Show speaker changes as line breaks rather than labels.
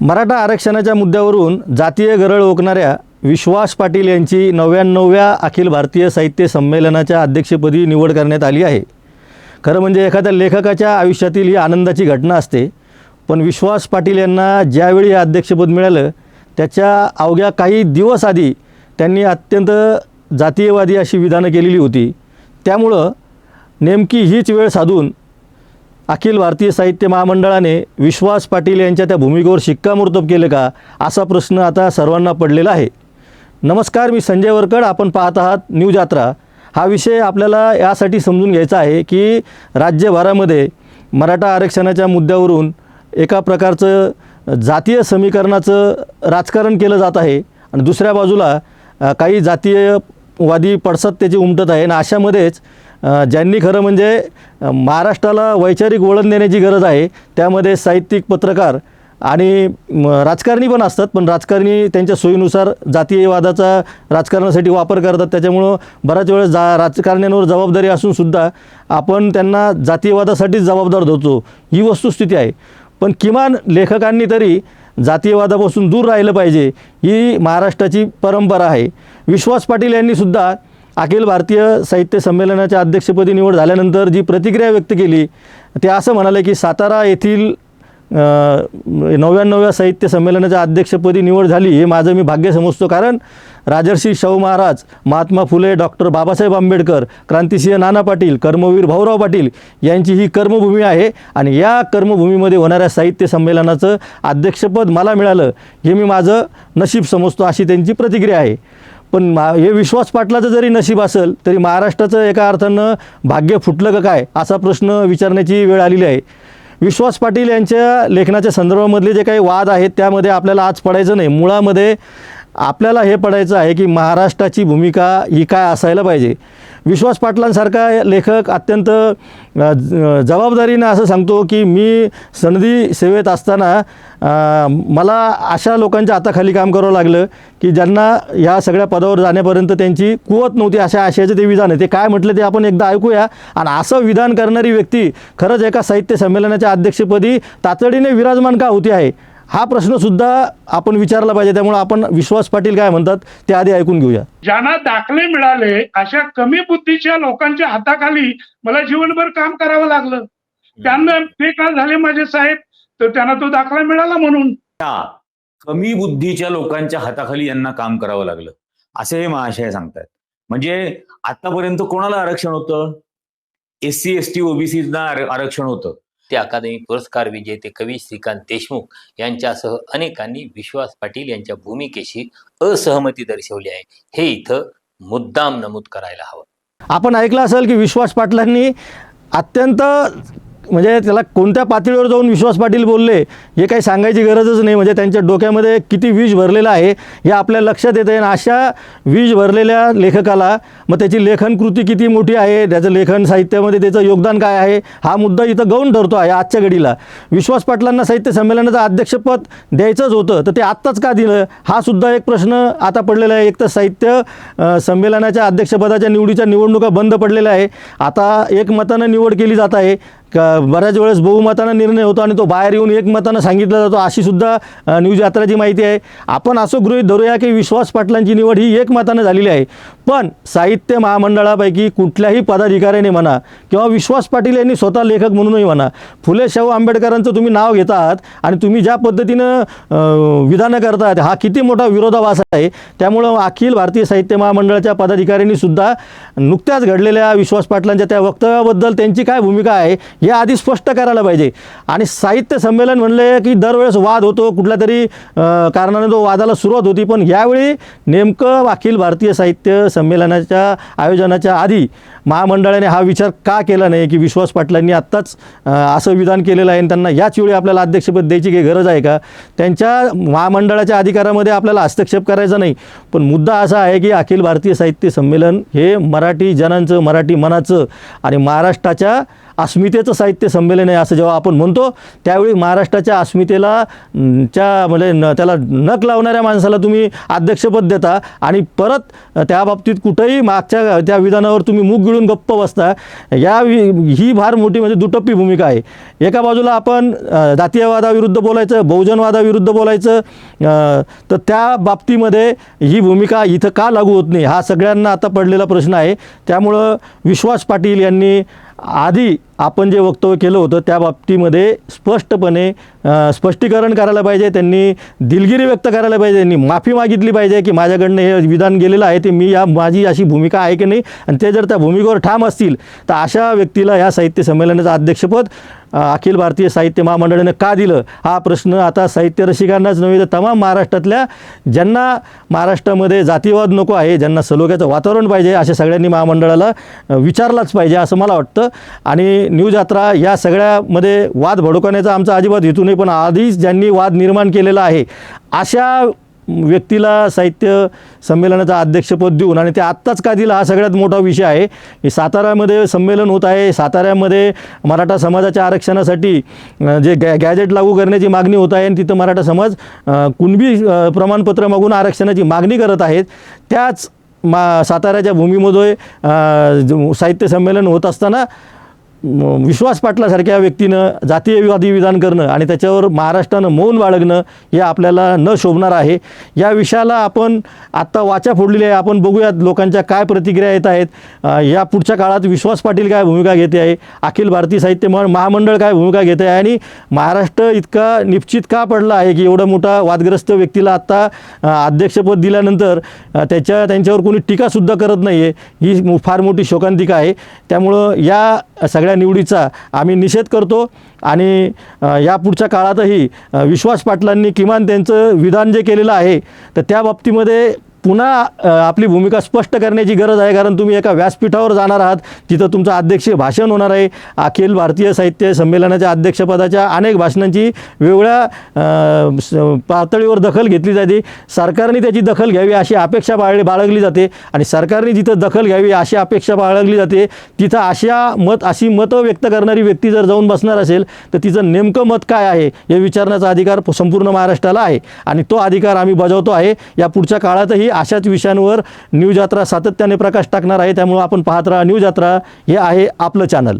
मराठा आरक्षणाच्या मुद्द्यावरून जातीय गरळ ओकणाऱ्या विश्वास पाटील यांची नव्याण्णव्या अखिल भारतीय साहित्य संमेलनाच्या अध्यक्षपदी निवड करण्यात आली आहे. खरं म्हणजे एखाद्या लेखकाच्या आयुष्यातील ही आनंदाची घटना असते. पण विश्वास पाटील यांना ज्यावेळी अध्यक्षपद मिळालं त्याच्या अवघ्या काही दिवस आधी त्यांनी अत्यंत जातीयवादी अशी विधानं केलेली होती. त्यामुळं नेमकी हीच वेळ साधून अखिल भारतीय साहित्य महामंडळाने विश्वास पाटील यांच्या त्या भूमिकेवर शिक्कामोर्तब केलं का? असा प्रश्न आता सर्वांना पडलेला आहे. नमस्कार मी संजय वरकड. आपण पाहत आहात न्यूज यात्रा. हा विषय आपल्याला यासाठी समजून घ्यायचा आहे की राज्यभरामध्ये मराठा आरक्षणाच्या मुद्द्यावरून एका प्रकारचं जातीय समीकरणाचं राजकारण केलं जात आहे आणि दुसऱ्या बाजूला काही जातीयवादी पडसाद त्याची उमटत आहे आणि अशामध्येच ज्यांनी खरं म्हणजे महाराष्ट्राला वैचारिक वळण देण्याची गरज आहे त्यामध्ये साहित्यिक पत्रकार आणि म, राजकारणी पण असतात पण राजकारणी त्यांच्या सोयीनुसार जातीयवादाचा राजकारणासाठी वापर करतात. त्याच्यामुळं बऱ्याच वेळेस जा राजकारण्यांवर जबाबदारी असूनसुद्धा आपण त्यांना जातीयवादासाठीच जबाबदार धरतो. ही वस्तुस्थिती आहे. पण किमान लेखकांनी तरी जातीयवादापासून दूर राहिलं पाहिजे ही महाराष्ट्राची परंपरा आहे. विश्वास पाटील यांनीसुद्धा अखिल भारतीय साहित्य संमेलनाच्या अध्यक्षपदी निवड झाल्यानंतर जी प्रतिक्रिया व्यक्त केली ते असं म्हणाले की सातारा येथील नव्याण्णव्या साहित्य संमेलनाच्या अध्यक्षपदी निवड झाली हे माझं मी भाग्य समजतो कारण राजर्षी शाहू महाराज महात्मा फुले डॉक्टर बाबासाहेब आंबेडकर क्रांतिसिंह नाना पाटील कर्मवीर भाऊराव पाटील यांची ही कर्मभूमी आहे आणि या कर्मभूमीमध्ये होणाऱ्या साहित्य संमेलनाचं अध्यक्षपद मला मिळालं हे मी माझं नशीब समजतो अशी त्यांची प्रतिक्रिया आहे. पण मा हे विश्वास पाटलाचं जरी नशीब असेल तरी महाराष्ट्राचं एका अर्थानं भाग्य फुटलं का काय असा प्रश्न विचारण्याची वेळ आलेली आहे. विश्वास पाटील यांच्या लेखनाच्या संदर्भामधले जे काही वाद आहेत त्यामध्ये आपल्याला आज पडायचं नाही. मुळामध्ये आपल्याला हे पडायचं आहे की महाराष्ट्राची भूमिका ही काय असायला पाहिजे. विश्वास पाटलांसारखा लेखक अत्यंत ज- जबाबदारीनं असं सांगतो की मी सनदी सेवेत असताना मला अशा लोकांच्या हाताखाली काम करावं लागलं की ज्यांना ह्या सगळ्या पदावर जाण्यापर्यंत त्यांची कुवत नव्हती अशा आशयाचं ते विधान आहे. ते काय म्हटलं ते आपण एकदा ऐकूया. आणि असं विधान करणारी व्यक्ती खरंच एका साहित्य संमेलनाच्या अध्यक्षपदी तातडीने विराजमान का होती आहे? हा प्रश्नसुद्धा आपण विचारला पाहिजे त्यामुळे आपण विश्वास पाटील काय म्हणतात ते आधी ऐकून घेऊया.
ज्यांना दाखले मिळाले अशा कमी बुद्धीच्या लोकांच्या हाताखाली मला जीवनभर काम करावं लागलं. त्यांना ते का झाले माझे साहेब तर त्यांना तो दाखला मिळाला म्हणून.
कमी बुद्धीच्या लोकांच्या हाताखाली यांना काम करावं लागलं. असे हे महाशय सांगतात म्हणजे आतापर्यंत कोणाला आरक्षण होतं? एस सी एस टी ओबीसीना आरक्षण होतं.
ते अकादमी पुरस्कार विजेते कवी श्रीकांत देशमुख यांच्यासह अनेकांनी विश्वास पाटील यांच्या भूमिकेशी असहमती दर्शवली आहे. हे इथं मुद्दाम नमूद करायला हवं.
आपण ऐकलं असेल की विश्वास पाटलांनी अत्यंत म्हणजे त्याला कोणत्या पातळीवर जाऊन विश्वास पाटील बोलले हे काही सांगायची गरजच नाही. म्हणजे त्यांच्या डोक्यामध्ये किती विष भरलेलं आहे हे आपल्या लक्षात येतं आणि अशा विष भरलेल्या लेखकाला मग त्याची लेखन कृती किती मोठी आहे त्याचं लेखन साहित्यामध्ये त्याचं योगदान काय आहे हा मुद्दा इथं गौण ठरतो आहे आजच्या घडीला. विश्वास पाटलांना साहित्य संमेलनाचं अध्यक्षपद द्यायचंच होतं तर ते आत्ताच का दिलं? हा सुद्धा एक प्रश्न आता पडलेला आहे. एक तर साहित्य संमेलनाच्या अध्यक्षपदाच्या निवडीच्या निवडणुका बंद पडलेल्या आहे. आता एकमतानं निवड केली जात आहे. का बऱ्याच वेळेस बहुमतानं निर्णय होतो आणि तो बाहेर येऊन एकमतानं सांगितला जातो अशी सुद्धा न्यूज यात्राची माहिती आहे. आपण असं गृहीत धरूया की विश्वास पाटलांची निवड ही एकमतानं झालेली आहे. पण साहित्य महामंडळापैकी कुठल्याही पदाधिकाऱ्याने म्हणा किंवा विश्वास पाटील यांनी स्वतः लेखक म्हणूनही म्हणा फुले शाहू आंबेडकरांचं तुम्ही नाव घेतात आणि तुम्ही ज्या पद्धतीनं विधानं करतात हा किती मोठा विरोधाभास आहे त्यामुळं अखिल भारतीय साहित्य महामंडळाच्या पदाधिकाऱ्यांनी सुद्धा नुकत्याच घडलेल्या विश्वास पाटलांच्या त्या वक्तव्याबद्दल त्यांची काय भूमिका आहे हे आधी स्पष्ट करायला पाहिजे. आणि साहित्य संमेलन म्हणले की दरवेळेस वाद होतो कुठल्या तरी कारणाने तो वादाला सुरुवात होती पण यावेळी नेमकं अखिल भारतीय साहित्य संमेलनाच्या आयोजनाच्या आधी महामंडळाने हा विचार का केला नाही की विश्वास पाटलांनी आत्ताच असं विधान केलेलं आहे आणि त्यांना याच वेळी आपल्याला अध्यक्षपद द्यायची काही गरज आहे का? त्यांच्या महामंडळाच्या अधिकारामध्ये आपल्याला हस्तक्षेप करायचा नाही. पण मुद्दा असा आहे की अखिल भारतीय साहित्य संमेलन हे मराठी जनांचं मराठी मनाचं आणि महाराष्ट्राच्या अस्मितेचं साहित्य संमेलन आहे असं जेव्हा आपण म्हणतो त्यावेळी महाराष्ट्राच्या अस्मितेला च्या म्हणजे न त्याला नक लावणाऱ्या माणसाला तुम्ही अध्यक्षपद देता आणि परत त्या बाबतीत कुठंही मागच्या त्या विधानावर तुम्ही मुख गिळून गप्प बसता या ही फार मोठी म्हणजे दुटप्पी भूमिका आहे. एका बाजूला आपण जातीयवादाविरुद्ध बोलायचं बहुजनवादाविरुद्ध बोलायचं तर त्या बाबतीमध्ये ही भूमिका इथं का लागू होत नाही हा सगळ्यांना आता पडलेला प्रश्न आहे. त्यामुळं विश्वास पाटील यांनी आधी आपण जे वक्तव्य केलं होतं त्या बाबतीमध्ये स्पष्टपणे स्पष्टीकरण करायला पाहिजे त्यांनी दिलगिरी व्यक्त करायला पाहिजे त्यांनी माफी मागितली पाहिजे की माझ्याकडनं हे विधान गेलेलं आहे ते मी या माझी अशी भूमिका आहे की नाही? आणि ते जर त्या भूमिकेवर ठाम असतील तर अशा व्यक्तीला या साहित्य संमेलनाचं अध्यक्षपद अखिल भारतीय साहित्य महामंडळाने का दिलं? हा प्रश्न आता साहित्य रसिकांनाच नव्हे तर तमाम महाराष्ट्रातल्या ज्यांना महाराष्ट्रामध्ये जातीवाद नको आहे ज्यांना सलोख्याचं वातावरण पाहिजे अशा सगळ्यांनी महामंडळाला विचारलाच पाहिजे असं मला वाटतं. आणि न्यूज यात्रा या सगळ्यामध्ये वाद भडकवण्याचा आमचा अजिबात हेतू नाही पण आधीच ज्यांनी वाद निर्माण केलेला आहे अशा व्यक्तीला साहित्य संमेलनाचं अध्यक्षपद देऊन आणि ते आत्ताच का दिलं हा सगळ्यात मोठा विषय आहे. साताऱ्यामध्ये संमेलन होत आहे. साताऱ्यामध्ये मराठा समाजाच्या आरक्षणासाठी जे गॅ गॅजेट लागू करण्याची मागणी होत आहे आणि तिथं मराठा समाज कुणबी प्रमाणपत्र मागून आरक्षणाची मागणी करत आहेत. त्याच मा साताऱ्याच्या भूमीमध्ये साहित्य संमेलन होत असताना विश्वास पाटलासारख्या व्यक्तीनं जातीयवादी विधान करणं आणि त्याच्यावर महाराष्ट्रानं मौन बाळगणं हे आपल्याला न शोभणार आहे. या विषयाला आपण आत्ता वाचा फोडलेली आहे. आपण बघूयात लोकांच्या काय प्रतिक्रिया येत आहेत. या पुढच्या काळात विश्वास पाटील काय भूमिका घेते आहे? अखिल भारतीय साहित्य महा- महामंडळ काय भूमिका घेते आहे? आणि महाराष्ट्र इतका निश्चित का पडला आहे की एवढा मोठा वादग्रस्त व्यक्तीला आत्ता अध्यक्षपद दिल्यानंतर त्याच्या त्यांच्यावर कोणी टीकासुद्धा करत नाही आहे ही फार मोठी शोकांतिका आहे. त्यामुळं या सगळ्या निवडीचा आम्ही निषेध करतो. आणि या पुढच्या काळातही विश्वास पाटलांनी किमान त्यांचं विधान जे केलेलं आहे तर त्या बाबतीमध्ये पुन्हा आपली भूमिका स्पष्ट करण्याची गरज आहे कारण तुम्ही एका व्यासपीठावर जाणार आहात तिथं तुमचं अध्यक्षीय भाषण होणार आहे. अखिल भारतीय साहित्य संमेलनाच्या अध्यक्षपदाच्या अनेक भाषणांची वेगळ्या स- पातळीवर दखल घेतली जाते. सरकारने त्याची दखल घ्यावी अशी अपेक्षा बाळ बाळगली जाते आणि सरकारने जिथं दखल घ्यावी अशी अपेक्षा बाळगली जाते तिथं अशा मत अशी मतं व्यक्त करणारी व्यक्ती जर जाऊन बसणार असेल तर तिचं नेमकं मत काय आहे हे विचारण्याचा अधिकार संपूर्ण महाराष्ट्राला आहे. आणि तो अधिकार आम्ही बजावतो आहे. या पुढच्या काळातही अशाच विषयांवर न्यूज यात्रा सातत्याने प्रकाश टाकणार आहे. त्यामुळं आपण पाहत राहा. न्यूज यात्रा हे आहे आपलं चॅनल